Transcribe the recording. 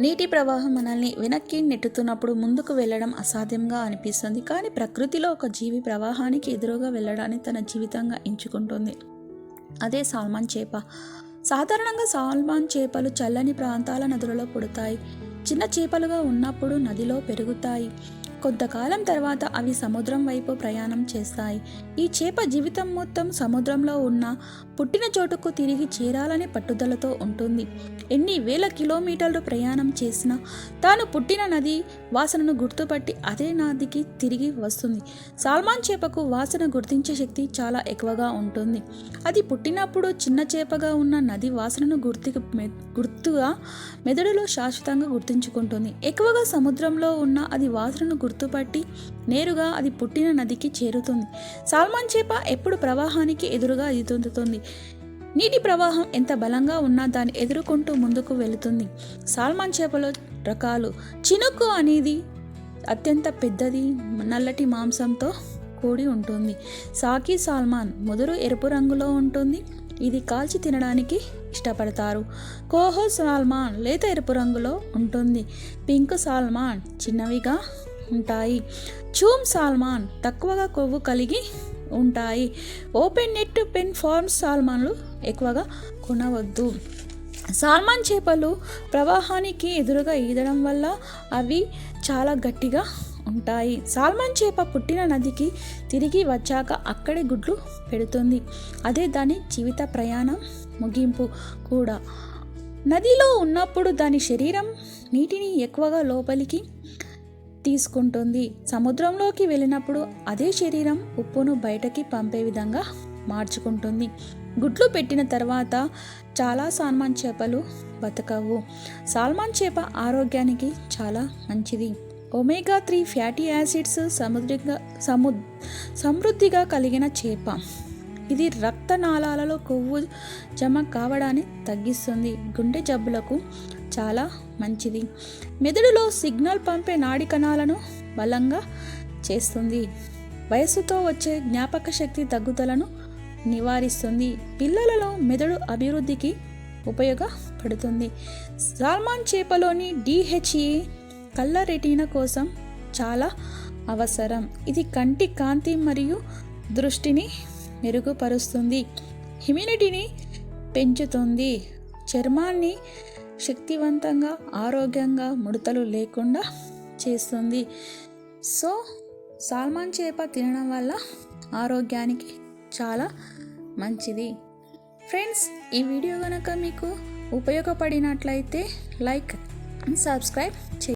నీటి ప్రవాహం మనల్ని వెనక్కి నెట్టుతున్నప్పుడు ముందుకు వెళ్ళడం అసాధ్యంగా అనిపిస్తుంది. కానీ ప్రకృతిలో ఒక జీవి ప్రవాహానికి ఎదురుగా వెళ్ళడాన్ని తన జీవితంగా ఎంచుకుంటుంది. అదే సాల్మాన్ చేప. సాధారణంగా సాల్మాన్ చేపలు చల్లని ప్రాంతాల నదులలో పుడతాయి. చిన్న చేపలుగా ఉన్నప్పుడు నదిలో పెరుగుతాయి. కొంతకాలం తర్వాత అవి సముద్రం వైపు ప్రయాణం చేస్తాయి. ఈ చేప జీవితం మొత్తం సముద్రంలో ఉన్న పుట్టిన చోటుకు తిరిగి చేరాలనే పట్టుదలతో ఉంటుంది. ఎన్ని వేల కిలోమీటర్లు ప్రయాణం చేసినా తాను పుట్టిన నది వాసనను గుర్తుపట్టి అదే నదికి తిరిగి వస్తుంది. సాల్మాన్ చేపకు వాసన గుర్తించే శక్తి చాలా ఎక్కువగా ఉంటుంది. అది పుట్టినప్పుడు చిన్న చేపగా ఉన్న నది వాసనను గుర్తు గుర్తుగా మెదడులో శాశ్వతంగా గుర్తుంచుకుంటుంది. ఎక్కువగా సముద్రంలో ఉన్న అది వాసనను గుర్తుపట్టి నేరుగా అది పుట్టిన నదికి చేరుతుంది. సాల్మాన్ చేప ఎప్పుడు ప్రవాహానికి ఎదురుగా ఎదుగుతుంది. నీటి ప్రవాహం ఎంత బలంగా ఉన్నా దాన్ని ఎదుర్కొంటూ ముందుకు వెళుతుంది. సాల్మాన్ చేపల రకాలు చినుకు అనేది అత్యంత పెద్దది నల్లటి మాంసంతో కూడి ఉంటుంది. సాకి సాల్మాన్ ముదురు ఎరుపు రంగులో ఉంటుంది. ఇది కాల్చి తినడానికి ఇష్టపడతారు. కోహో సాల్మాన్ లేత ఎరుపు రంగులో ఉంటుంది. పింక్ సాల్మాన్ చిన్నవిగా ఉంటాయి. చూమ్ సాల్మాన్ తక్కువగా కొవ్వు కలిగి ఉంటాయి. ఓపెన్ నెట్ పెన్ ఫార్మ్స్ సాల్మాన్లు ఎక్కువగా కొనవద్దు. సాల్మాన్ చేపలు ప్రవాహానికి ఎదురుగా ఈదడం వల్ల అవి చాలా గట్టిగా ఉంటాయి. సాల్మాన్ చేప పుట్టిన నదికి తిరిగి వచ్చాక అక్కడే గుడ్లు పెడుతుంది. అదే దాని జీవిత ప్రయాణం ముగింపు కూడా. నదిలో ఉన్నప్పుడు దాని శరీరం నీటిని ఎక్కువగా లోపలికి తీసుకుంటుంది. సముద్రంలోకి వెళ్ళినప్పుడు అదే శరీరం ఉప్పును బయటకి పంపే విధంగా మార్చుకుంటుంది. గుడ్లు పెట్టిన తర్వాత చాలా సాల్మాన్ చేపలు బతకవు. సాల్మాన్ చేప ఆరోగ్యానికి చాలా మంచిది. ఒమేగా త్రీ ఫ్యాటీ యాసిడ్స్ సముద్రంగా సము సమృద్ధిగా కలిగిన చేప. ఇది రక్తనాళాలలో కొవ్వు జమ కావడాన్ని తగ్గిస్తుంది. గుండె జబ్బులకు చాలా మంచిది. మెదడులో సిగ్నల్ పంపే నాడి కణాలను బలంగా చేస్తుంది. వయసుతో వచ్చే జ్ఞాపక శక్తి తగ్గుదలను నివారిస్తుంది. పిల్లలలో మెదడు అభివృద్ధికి ఉపయోగపడుతుంది. సాల్మాన్ చేపలోని డిహెచ్ఏ కళ్ళ రెటీనా కోసం చాలా అవసరం. ఇది కంటి కాంతి మరియు దృష్టిని మెరుగుపరుస్తుంది. ఇమ్యూనిటీని పెంచుతుంది. చర్మాన్ని శక్తివంతంగా ఆరోగ్యంగా ముడతలు లేకుండా చేస్తుంది. సో సాల్మాన్ చేప తినడం వల్ల ఆరోగ్యానికి చాలా మంచిది. ఫ్రెండ్స్ ఈ వీడియో కనుక మీకు ఉపయోగపడినట్లయితే లైక్ అండ్ సబ్స్క్రైబ్